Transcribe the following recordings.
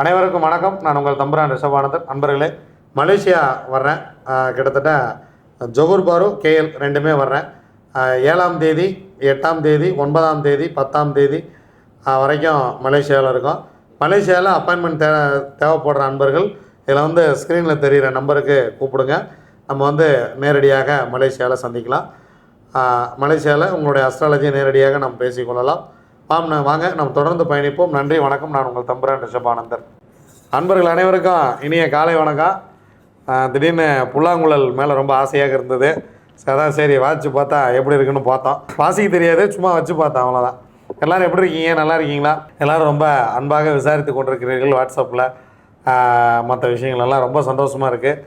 அனைவருக்கும் வணக்கம். நான் உங்கள் தம்புரான் ரிஷபானந்தன். நண்பர்களே மலேசியா வர்றேன். கிட்டத்தட்ட ஜொகூர் பாரு கேஎல் ரெண்டுமே வர்றேன். ஏழாம் தேதி எட்டாம் தேதி ஒன்பதாம் தேதி பத்தாம் தேதி வரைக்கும் மலேசியாவில் இருக்கோம். மலேசியாவில் அப்பாயின்மெண்ட் தே தேவைப்படுற நண்பர்கள் இதில் வந்து ஸ்க்ரீனில் தெரிகிற நம்பருக்கு கூப்பிடுங்க. நம்ம வந்து நேரடியாக மலேசியாவில் சந்திக்கலாம். மலேசியாவில் உங்களுடைய அஸ்ட்ராலஜியை நேரடியாக நாம் பேசிக்கொள்ளலாம் வாம் வாங்க நம்ம தொடர்ந்து பயணிப்போம். நன்றி வணக்கம். நான் உங்கள் தம்புரான் ரிஷபானந்தர் அன்பர்கள் அனைவருக்கும் இனிய காலை வணக்கம். திடீர்னு புல்லாங்குழல் மேலே ரொம்ப ஆசையாக இருந்தது. சரி, அதான் சரி வாசித்து பார்த்தா எப்படி இருக்குன்னு பார்த்தோம். வாசிக்க தெரியாது சும்மா வச்சு பார்த்தோம் அவ்வளோதான் எல்லோரும் எப்படி இருக்கீங்க? நல்லா இருக்கீங்களா? எல்லோரும் ரொம்ப அன்பாக விசாரித்து கொண்டிருக்கிறீர்கள் வாட்ஸ்அப்பில் மற்ற விஷயங்கள் எல்லாம் ரொம்ப சந்தோஷமாக இருக்குது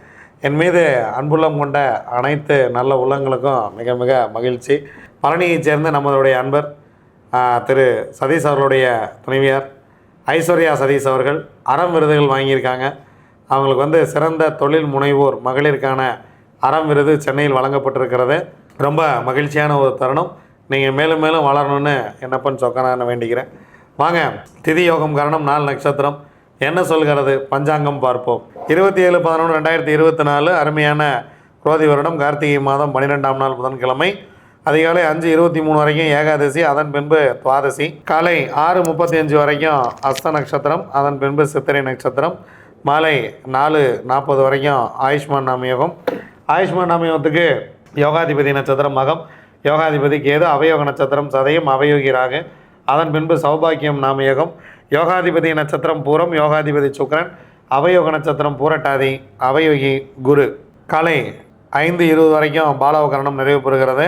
என் மீது அன்புள்ளம் கொண்ட அனைத்து நல்ல உள்ளங்களுக்கும் மிக மிக மகிழ்ச்சி. பழனியைச் சேர்ந்த நம்மளுடைய அன்பர் திரு சதீஷ் அவர்களுடைய துணைவியார் ஐஸ்வர்யா சதீஷ் அவர்கள் அறம் விருதுகள் வாங்கியிருக்காங்க. அவங்களுக்கு வந்து சிறந்த தொழில் முனைவோர் மகளிருக்கான அறம் விருது சென்னையில் வழங்கப்பட்டிருக்கிறது. ரொம்ப மகிழ்ச்சியான ஒரு தருணம். நீங்கள் மேலும் மேலும் வளரணும்னு என்னப்பன் சொக்கனான்னு வேண்டிக்கிறேன். வாங்க திதி யோகம் காரணம் நாலு நட்சத்திரம். என்ன சொல்கிறது? பஞ்சாங்கம் பார்ப்போம். இருபத்தி ஏழு பதினொன்று ரெண்டாயிரத்தி இருபத்தி நாலு அருமையான குரோதி வருடம் கார்த்திகை மாதம் பன்னிரெண்டாம் நாள் புதன்கிழமை. அதிகாலை அஞ்சு இருபத்தி மூணு வரைக்கும் ஏகாதசி அதன் பின்பு துவாதசி. காலை ஆறு முப்பத்தி அஞ்சு வரைக்கும் அஸ்த நட்சத்திரம் அதன் பின்பு சித்திரை நட்சத்திரம். மாலை நாலு நாற்பது வரைக்கும் ஆயுஷ்மான் நாமயோகம் ஆயுஷ்மான் நாமயோகத்துக்கு யோகாதிபதி நட்சத்திரம் மகம். யோகாதிபதி கேது அவயோக நட்சத்திரம் சதயம் அவயோகிராக அதன் பின்பு சௌபாக்கியம் நாமயோகம் யோகாதிபதி நட்சத்திரம் பூரம் யோகாதிபதி சுக்ரன் அவயோக நட்சத்திரம் பூரட்டாதி அவயோகி குரு. காலை ஐந்து இருபது வரைக்கும் பாலவகரணம் நிறைவு பெறுகிறது.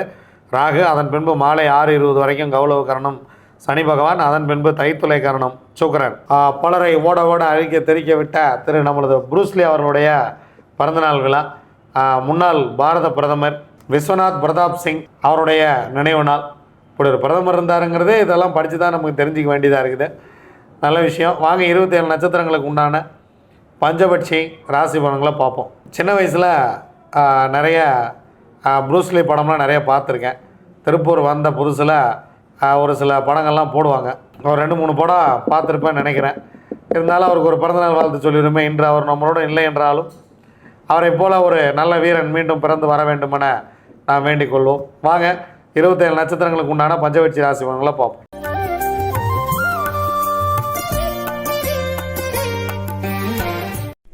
ராகு அதன் பின்பு மாலை ஆறு இருபது வரைக்கும் கௌலவகரணம் சனி பகவான் அதன் பின்பு தைத்துளை கரணம் சுக்கரன். பலரை ஓட ஓட அழிக்க தெரிக்க விட்ட திரு நம்மளது புரூஸ்லி அவர்களுடைய பிறந்தநாள் விழா. முன்னாள் பாரத பிரதமர் விஸ்வநாத் பிரதாப் சிங் அவருடைய நினைவு நாள். இப்படி ஒரு பிரதமர் இருந்தாருங்கிறது இதெல்லாம் படித்து தான் நமக்கு தெரிஞ்சிக்க வேண்டியதாக இருக்குது. நல்ல விஷயம். வாங்க இருபத்தி ஏழு நட்சத்திரங்களுக்கு உண்டான பஞ்சபட்சி ராசி பலன்களை பார்ப்போம். சின்ன வயசில் நிறைய ப்ரூஸ்லி படம்லாம் நிறைய பார்த்துருக்கேன். திருப்பூர் வந்த புதுசில் ஒரு சில படங்கள்லாம் போடுவாங்க. ஒரு ரெண்டு மூணு படம் பார்த்துருப்பேன்னு நினைக்கிறேன். இருந்தாலும் அவருக்கு ஒரு பிறந்தநாள் வாழ்த்து சொல்லிடுமே. இன்று அவர் நம்மளோட இல்லை என்றாலும் அவரை போல் ஒரு நல்ல வீரன் மீண்டும் பிறந்து வர வேண்டுமென நான் வேண்டிக் கொள்வோம். வாங்க இருபத்தேழு நட்சத்திரங்களுக்கு உண்டான பஞ்சவட்சி ராசி பலன்களை பார்ப்போம்.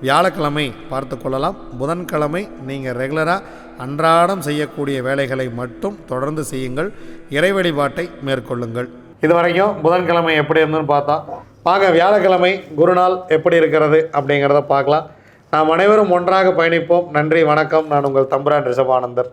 வியாழக்கிழமை பார்த்து கொள்ளலாம். புதன்கிழமை நீங்கள் ரெகுலராக அன்றாடம் செய்யக்கூடிய வேலைகளை மட்டும் தொடர்ந்து செய்யுங்கள். இறை வழிபாட்டை மேற்கொள்ளுங்கள். இதுவரைக்கும் புதன்கிழமை எப்படி இருந்துன்னு பார்த்தா வாங்க வியாழக்கிழமை குருநாள் எப்படி இருக்கிறது? அப்படிங்கிறத பார்க்கலாம். நாம் அனைவரும் ஒன்றாக பயணிப்போம். நன்றி வணக்கம். நான் உங்கள் தம்புரான் ரிஷபானந்தர்.